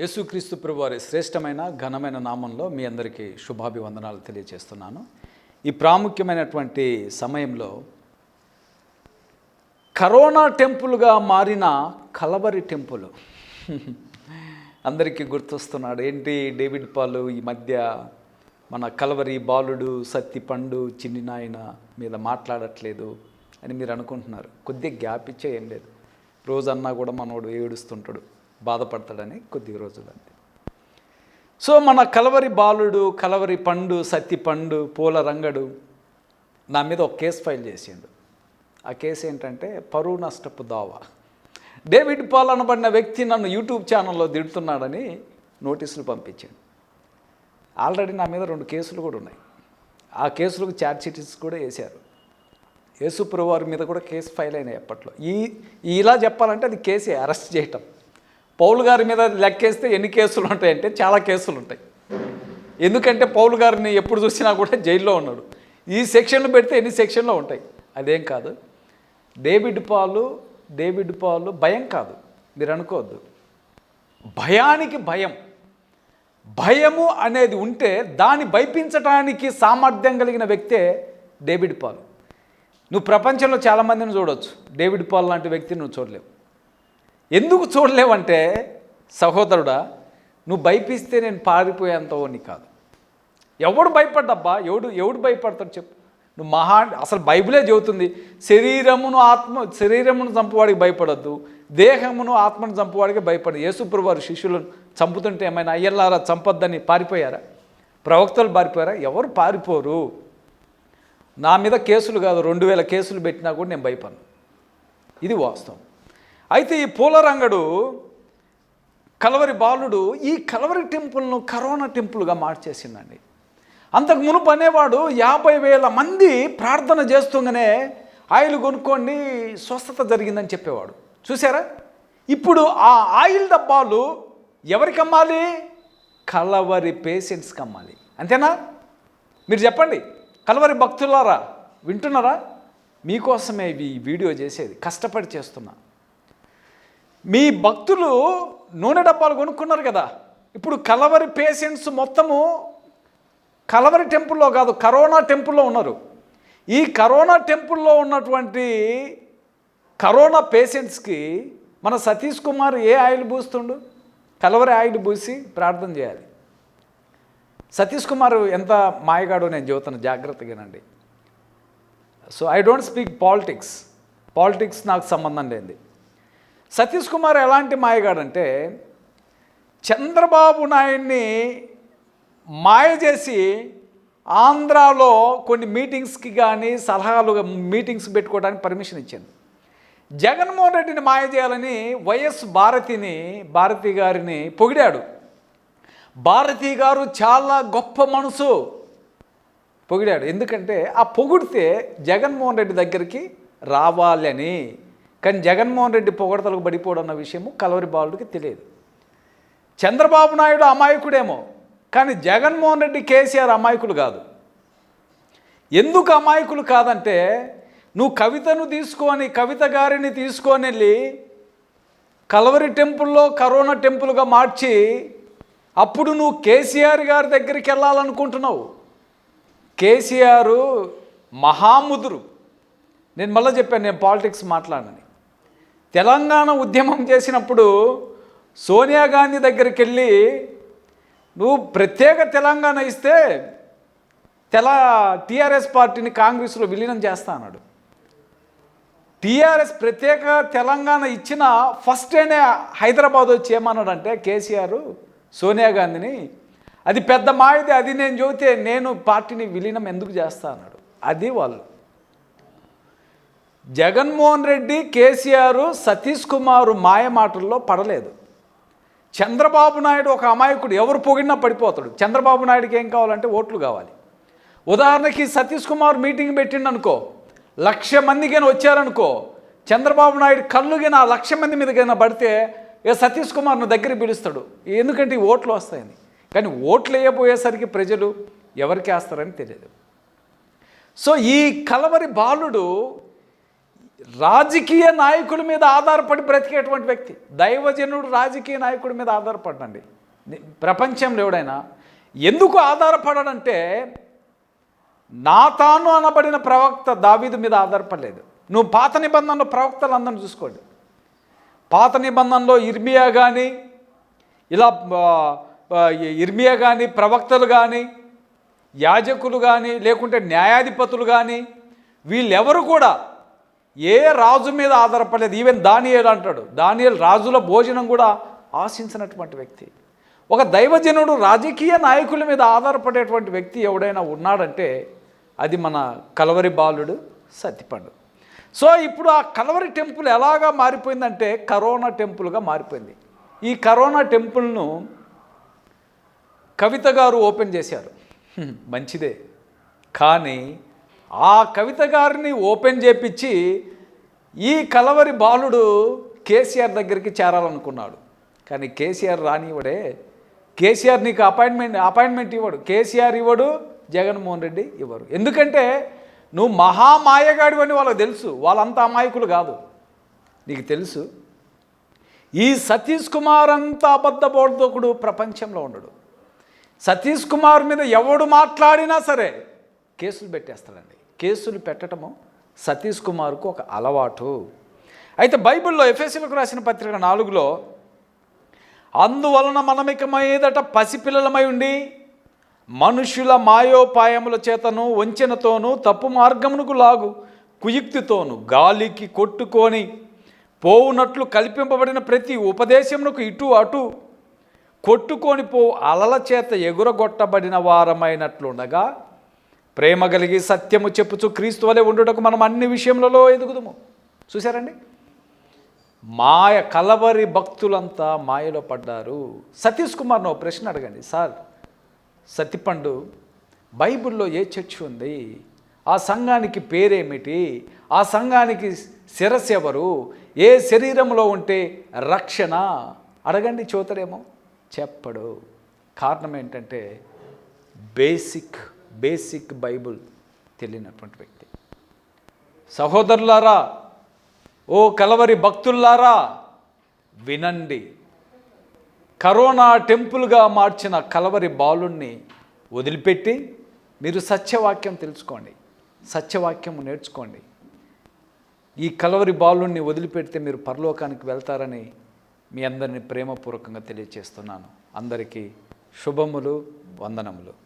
యేసుక్రీస్తు ప్రభువారి శ్రేష్టమైన ఘనమైన నామంలో మీ అందరికీ శుభాభివందనాలు తెలియజేస్తున్నాను. ఈ ప్రాముఖ్యమైనటువంటి సమయంలో కరోనా టెంపుల్గా మారిన కలవరి టెంపుల్. అందరికీ గుర్తొస్తున్నాడు. ఏంటి డేవిడ్ పాలు ఈ మధ్య మన కలవరి బాలుడు సత్తి పండు చిన్ని నాయన మీద మాట్లాడట్లేదు అని మీరు అనుకుంటున్నారు. కొద్దిగా గ్యాప్ ఇచ్చే ఏం లేదు రోజన్నా కూడా మనోడు ఏడుస్తుంటాడు. బాధపడతాడని కొద్ది రోజులు సో మన కలవరి బాలుడు కలవరి పండు సత్తి పండు పూల రంగడు నా మీద ఒక కేసు ఫైల్ చేసిండు. ఆ కేసు ఏంటంటే పరువు నష్టపు దావా. డేవిడ్ పాల్ అనబడిన వ్యక్తి నన్ను యూట్యూబ్ ఛానల్లో దిడుతున్నాడని నోటీసులు పంపించాడు. ఆల్రెడీ నా మీద రెండు కేసులు కూడా ఉన్నాయి. ఆ కేసులకు ఛార్జ్ షీట్స్ కూడా వేశారు. యేసుప్రభు వారి మీద కూడా కేసు ఫైల్ అయినాయి అప్పట్లో. ఈ ఇలా చెప్పాలంటే అది కేసే అరెస్ట్ చేయటం. పౌలు గారి మీద లెక్కేస్తే ఎన్ని కేసులు ఉంటాయంటే చాలా కేసులు ఉంటాయి. ఎందుకంటే పౌలు గారిని ఎప్పుడు చూసినా కూడా జైల్లో ఉన్నాడు. ఈ సెక్షన్లు పెడితే ఎన్ని సెక్షన్లో ఉంటాయి? అదేం కాదు. డేవిడ్ పాలు డేవిడ్ పాలు భయం కాదు. మీరు అనుకోవద్దు. భయానికి భయం. భయము అనేది ఉంటే దాన్ని భయపించడానికి సామర్థ్యం కలిగిన వ్యక్తే డేవిడ్ పాల్. నువ్వు ప్రపంచంలో చాలామందిని చూడవచ్చు డేవిడ్ పాల్ లాంటి వ్యక్తిని నువ్వు చూడలేవు. ఎందుకు చూడలేవంటే సహోదరుడా నువ్వు భయపిస్తే నేను పారిపోయేంతవని కాదు. ఎవడు భయపడ్డబ్బా? ఎవడు ఎవడు భయపడతాడు చెప్పు. నువ్వు మహా అసలు బైబిలే చెబుతుంది శరీరమును ఆత్మ శరీరమును చంపువాడికి భయపడద్దు దేహమును ఆత్మను చంపువాడికి భయపడదు యేసుప్రభు వారు శిష్యులను చంపుతుంటే ఏమైనా అయ్యల్లారా చంపొద్దని పారిపోయారా? ప్రవక్తలు పారిపోయారా? ఎవరు పారిపోరు. నా మీద కేసులు కాదు రెండు వేల కేసులు పెట్టినా కూడా నేను భయపడను. ఇది వాస్తవం. అయితే ఈ పూలరంగడు కలవరి బాలుడు ఈ కలవరి టెంపుల్ను కరోనా టెంపుల్గా మార్చేసిందండి. అంతకు మునుపు అనేవాడు యాభై వేల మంది ప్రార్థన చేస్తుండగానే ఆయిల్ కొనుక్కోండి స్వస్థత జరిగిందని చెప్పేవాడు. చూసారా ఇప్పుడు ఆ ఆయిల్ డబ్బాలు ఎవరికి అమ్మాలి? కలవరి పేషెంట్స్కి అమ్మాలి. అంతేనా? మీరు చెప్పండి కలవరి భక్తులారా వింటున్నారా? మీకోసమే ఈ వీడియో చేసేది కష్టపడి చేస్తున్నా. మీ భక్తులు నూనె డబ్బాలు కొనుక్కున్నారు కదా. ఇప్పుడు కలవరి పేషెంట్స్ మొత్తము కలవరి టెంపుల్లో కాదు కరోనా టెంపుల్లో ఉన్నారు. ఈ కరోనా టెంపుల్లో ఉన్నటువంటి కరోనా పేషెంట్స్కి మన సతీష్ కుమార్ ఏ ఆయిల్ పూస్తుండు? కలవరి ఆయిల్ పూసి ప్రార్థన చేయాలి. సతీష్ కుమార్ ఎంత మాయగాడో నేను చెబుతాను జాగ్రత్తగానండి. So I don't speak politics politics నాకు సంబంధం లేనిది. సతీష్ కుమార్ ఎలాంటి మాయగాడంటే చంద్రబాబు నాయుడిని మాయ చేసి ఆంధ్రాలో కొన్ని మీటింగ్స్కి కానీ సలహాలు మీటింగ్స్ పెట్టుకోవడానికి పర్మిషన్ ఇచ్చింది జగన్మోహన్ రెడ్డిని మాయ చేయాలని వైఎస్ భారతిని భారతి గారిని పొగిడాడు. భారతి గారు చాలా గొప్ప మనసు పొగిడాడు. ఎందుకంటే ఆ పొగిడితే జగన్మోహన్ రెడ్డి దగ్గరికి రావాలని. కానీ జగన్మోహన్ రెడ్డి పొగడతలకు పడిపోవడం అన్న విషయము కలవరి బాలుడికి తెలియదు. చంద్రబాబు నాయుడు అమాయకుడేమో కానీ జగన్మోహన్ రెడ్డి కేసీఆర్ అమాయకులు కాదు. ఎందుకు అమాయకులు కాదంటే నువ్వు కవితను తీసుకొని కవిత గారిని తీసుకొని వెళ్ళి కలవరి టెంపుల్లో కరోనా టెంపుల్గా మార్చి అప్పుడు నువ్వు కేసీఆర్ గారి దగ్గరికి వెళ్ళాలనుకుంటున్నావు. కేసీఆర్ మహాముదురు. నేను మళ్ళీ చెప్పాను నేను పాలిటిక్స్ మాట్లాడనని. తెలంగాణ ఉద్యమం చేసినప్పుడు సోనియా గాంధీ దగ్గరికి వెళ్ళి నువ్వు ప్రత్యేక తెలంగాణ ఇస్తే తెల టీఆర్ఎస్ పార్టీని కాంగ్రెస్లో విలీనం చేస్తా అన్నాడు. టీఆర్ఎస్ ప్రత్యేక తెలంగాణ ఇచ్చిన ఫస్ట్ డేనే హైదరాబాద్ వచ్చి ఏమన్నాడంటే కేసీఆర్ సోనియా గాంధీని అది పెద్ద మాయది అది నేను చూపితే నేను పార్టీని విలీనం ఎందుకు చేస్తా అన్నాడు. అది వాళ్ళు. జగన్మోహన్ రెడ్డి కేసీఆర్ సతీష్ కుమార్ మాయ మాటల్లో పడలేదు. చంద్రబాబు నాయుడు ఒక అమాయకుడు ఎవరు పొగిడినా పడిపోతాడు. చంద్రబాబు నాయుడుకి ఏం కావాలంటే ఓట్లు కావాలి. ఉదాహరణకి సతీష్ కుమార్ మీటింగ్ పెట్టిండనుకో లక్ష మందికైనా వచ్చారనుకో చంద్రబాబు నాయుడు కళ్ళుగా ఆ లక్ష మంది మీదకైనా పడితే ఇక సతీష్ కుమార్ను దగ్గర పిలుస్తాడు. ఎందుకంటే ఈ ఓట్లు వస్తాయని. కానీ ఓట్లు వేయబోయేసరికి ప్రజలు ఎవరికి వేస్తారని తెలియదు. సో ఈ కలవరి బాలుడు రాజకీయ నాయకుల మీద ఆధారపడి బ్రతికేటువంటి వ్యక్తి. దైవజనుడు రాజకీయ నాయకుడి మీద ఆధారపడండి ప్రపంచంలో ఎవడైనా ఎందుకు ఆధారపడడంటే నాతాను అనబడిన ప్రవక్త దావీదు మీద ఆధారపడలేదు. నువ్వు పాత నిబంధనలో ప్రవక్తలు అందరిని చూసుకోండి. పాత నిబంధనలో ఇర్మియా కానీ ఇలా ఇర్మియా కానీ ప్రవక్తలు కానీ యాజకులు కానీ లేకుంటే న్యాయాధిపతులు కానీ వీళ్ళెవరు కూడా ఏ రాజు మీద ఆధారపడలేదు. ఈవెన్ దానియేలు అంటాడు. దానియల్ రాజుల భోజనం కూడా ఆశించినటువంటి వ్యక్తి. ఒక దైవజనుడు రాజకీయ నాయకుల మీద ఆధారపడేటువంటి వ్యక్తి ఎవడైనా ఉన్నాడంటే అది మన కలవరి బాలుడు సత్తిపండు. సో ఇప్పుడు ఆ కలవరి టెంపుల్ ఎలాగా మారిపోయిందంటే కరోనా టెంపుల్గా మారిపోయింది. ఈ కరోనా టెంపుల్ను కవిత గారు ఓపెన్ చేశారు. మంచిదే. కానీ ఆ కవిత గారిని ఓపెన్ చేపించి ఈ కలవరి బాలుడు కేసీఆర్ దగ్గరికి చేరాలనుకున్నాడు. కానీ కేసీఆర్ రానివ్వడే. కేసీఆర్ నీకు అపాయింట్మెంట్ అపాయింట్మెంట్ ఇవ్వడు. కేసీఆర్ ఇవ్వడు జగన్మోహన్ రెడ్డి ఇవ్వరు. ఎందుకంటే నువ్వు మహామాయగాడు అని వాళ్ళకి తెలుసు. వాళ్ళంతా అమాయకులు కాదు. నీకు తెలుసు ఈ సతీష్ కుమార్ అంత అబద్ధ బోర్దోకుడు ప్రపంచంలో ఉండడు. సతీష్ కుమార్ మీద ఎవడు మాట్లాడినా సరే కేసులు పెట్టేస్తాడండి. కేసులు పెట్టడము సతీష్ కుమార్కు ఒక అలవాటు. అయితే బైబిల్లో ఎఫ్ఎస్సీలకు రాసిన పత్రిక నాలుగులో అందువలన మనమిక మీదట పసిపిల్లలమై ఉండి మనుషుల మాయోపాయముల చేతను వంచనతోనూ తప్పు మార్గమునకు లాగు కుయుక్తితోను గాలికి కొట్టుకొని పోవునట్లు కల్పింపబడిన ప్రతి ఉపదేశమునకు ఇటు అటు కొట్టుకొని పో అలల చేత ఎగురగొట్టబడిన వారమైనట్లుండగా ప్రేమ కలిగి సత్యము చెప్పుచు క్రీస్తు వలె ఉండుటకు మనం అన్ని విషయములలో ఎదుగుదాము. చూసారండి మాయ కలవరి భక్తులంతా మాయలో పడ్డారు. సతీష్ కుమార్ను ఓ ప్రశ్న అడగండి. సార్ సతిపండు బైబిల్లో ఏ చర్చ్ ఉంది? ఆ సంఘానికి పేరేమిటి? ఆ సంఘానికి శిరస్సు ఎవరు? ఏ శరీరంలో ఉంటే రక్షణ? అడగండి చూతరేమో చెప్పడు. కారణం ఏంటంటే బేసిక్ బేసిక్ బైబుల్ తెలియనటువంటి వ్యక్తి. సహోదరులారా ఓ కలవరి భక్తుల్లారా వినండి. కరోనా టెంపుల్గా మార్చిన కలవరి బాలుణ్ణి వదిలిపెట్టి మీరు సత్యవాక్యం తెలుసుకోండి. సత్యవాక్యం నేర్చుకోండి. ఈ కలవరి బాలుణ్ణి వదిలిపెడితే మీరు పరలోకానికి వెళ్తారని మీ అందరిని ప్రేమపూర్వకంగా తెలియజేస్తున్నాను అందరికీ శుభములు వందనములు.